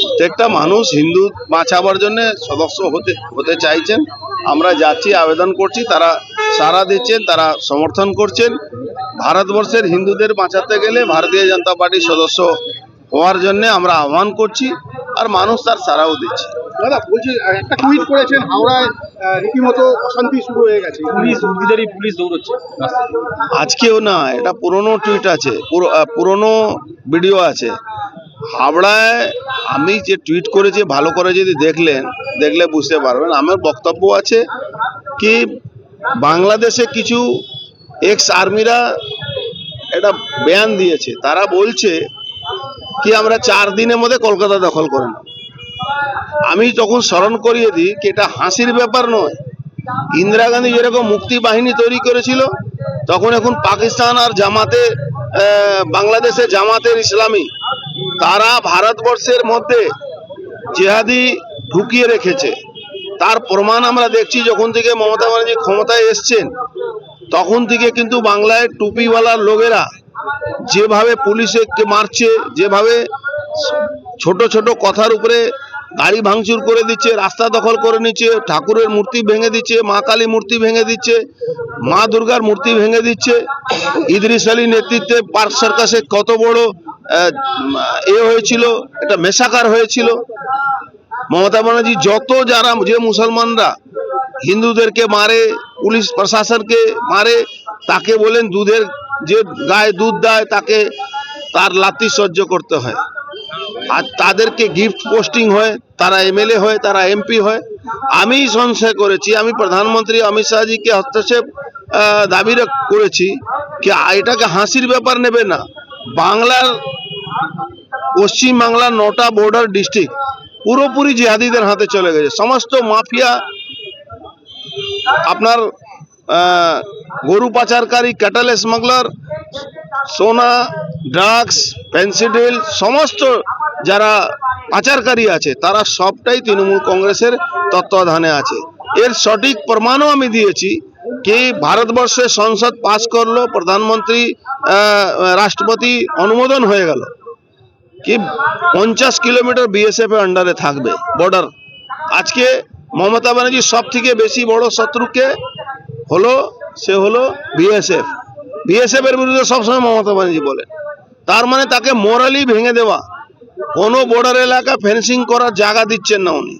প্রত্যেকটা মানুষ হিন্দু বাঁচাবার জন্য সদস্য হতে হতে চাইছেন। আমরা যাচ্ছি, আবেদন করছি, তারা সারা দিচ্ছেন, তারা সমর্থন করছেন। ভারতবর্ষের হিন্দুদের বাঁচাতে গেলে ভারতীয় জনতা পার্টির সদস্য হওয়ার জন্য আমরা আহ্বান করছি, আর মানুষ তার সারাও দিচ্ছে। দাদা বলছি একটা টুইট করেছেন হাওড়ায় রীতিমতো অশান্তি শুরু হয়ে গেছে। পুলিশ উদ্ভিদারি পুলিশ দৌড়চ্ছে। আজকেও না এটা পুরনো টুইট আছে পুরনো ভিডিও আছে। হাবড়ায় আমি যে টুইট করেছি ভালো করে যদি দেখলেন দেখলে বুঝতে পারবেন আমার বক্তব্য আছে কি বাংলাদেশে কিছু এক্স আর্মিরা এটা বয়ান দিয়েছে। তারা বলছে কি আমরা চার দিনের মধ্যে কলকাতা দখল করে নেব। আমি তখন স্মরণ করিয়ে দিই কি এটা হাসির ব্যাপার নয়? ইন্দিরা গান্ধী যেরকম মুক্তি বাহিনী তৈরি করেছিল, তখন এখন পাকিস্তান আর জামাতে বাংলাদেশে জামাতের ইসলামী। তারা ভারতবর্ষের মধ্যে জেহাদি ঢুকিয়ে রেখেছে। তার প্রমাণ আমরা দেখছি যখন থেকে মমতা ব্যানার্জি ক্ষমতায় এসছেন, তখন থেকে কিন্তু বাংলায় টুপিওয়ালার লোকেরা যেভাবে পুলিশে মারছে, যেভাবে ছোট ছোট কথার উপরে গাড়ি ভাঙচুর করে দিচ্ছে, রাস্তা দখল করে নিচ্ছে, ঠাকুরের মূর্তি ভেঙে দিচ্ছে, মা কালী মূর্তি ভেঙে দিচ্ছে, মা দুর্গার মূর্তি ভেঙে দিচ্ছে। ইদ্রিস আলী নেতৃত্বে পার্ক সার্কাসে কত বড় এ হয়েছিল এটা মেশাকার হয়েছিল। মমতা ব্যানার্জি যত যারা, যে মুসলমানরা হিন্দুদেরকে মারে, পুলিশ প্রশাসনকে মারে, তাকে বলেন দুধের যে গায়ে দুধ দেয়, তাকে তার লাতি সহ্য করতে হয়। আর তাদেরকে গিফট পোস্টিং হয়, তারা এমএলএ হয়, তারা এমপি হয়। আমি সংশয় করেছি, আমি প্রধানমন্ত্রী অমিত শাহজিকে হস্তক্ষেপ দাবি করেছি কি এটাকে হাসির ব্যাপার নেবে না। বাংলার পশ্চিম বাংলার নটা বর্ডার ডিস্ট্রিক্ট পুরোপুরি জিহাদিদের হাতে চলে গেছে। সমস্ত মাফিয়া আপনার গরু পাচারকারী ক্যাটাল স্মাগলার সোনা ড্রাগস পেন্সিডিল সমস্ত যারা পাচারকারী আছে, তারা সবটাই তৃণমূল কংগ্রেসের তত্ত্বাবধানে আছে। এর সঠিক প্রমাণও আমি দিয়েছি কি ভারতবর্ষে সংসদ পাস করল, প্রধানমন্ত্রী রাষ্ট্রপতি অনুমোদন হয়ে গেল। কি পঞ্চাশ কিলোমিটার বিএসএফ এর আন্ডারে থাকবে বর্ডার আজকে মমতা ব্যানার্জির সব থেকে বেশি বড় শত্রুকে হলো, সে হলো বিএসএফ বিএসএফ এর বিরুদ্ধে সবসময় মমতা ব্যানার্জি বলেন। তার মানে তাকে মোরালি ভেঙে দেওয়া। কোনো বর্ডার এলাকা ফেন্সিং করার জায়গা দিচ্ছেন না উনি।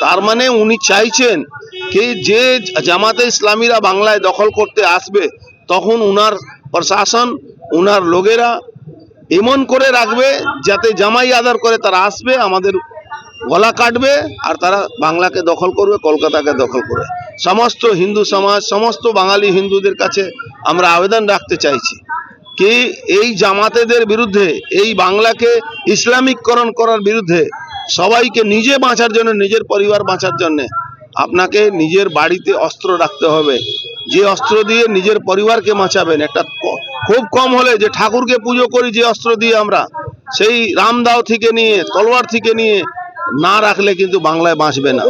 তার মানে উনি চাইছেন কি যে জামাতে ইসলামীরা বাংলায় দখল করতে আসবে, তখন উনার প্রশাসন, উনার লোকেরা এমন করে রাখবে যাতে জামাই আদার করে তারা আসবে, আমাদের গলা কাটবে আর তারা বাংলাকে দখল করবে, কলকাতাকে দখল করবে। সমস্ত হিন্দু সমাজ, সমস্ত বাঙালি হিন্দুদের কাছে আমরা আবেদন রাখতে চাইছি। কি এই জামাতেদের বিরুদ্ধে, এই বাংলাকে ইসলামিককরণ করার বিরুদ্ধে সবাইকে নিজে বাঁচার জন্য, নিজের পরিবার বাঁচার জন্য আপনাকে নিজের বাড়িতে অস্ত্র রাখতে হবে। যে অস্ত্র দিয়ে নিজের পরিবারকে বাঁচাবেন, একটা খুব কম হলে যে ঠাকুরকে পুজো করি যে অস্ত্র দিয়ে আমরা, সেই রামদাও থেকে নিয়ে, তলোয়ার থেকে নিয়ে না রাখলে কিন্তু বাংলায় বাঁচবে না।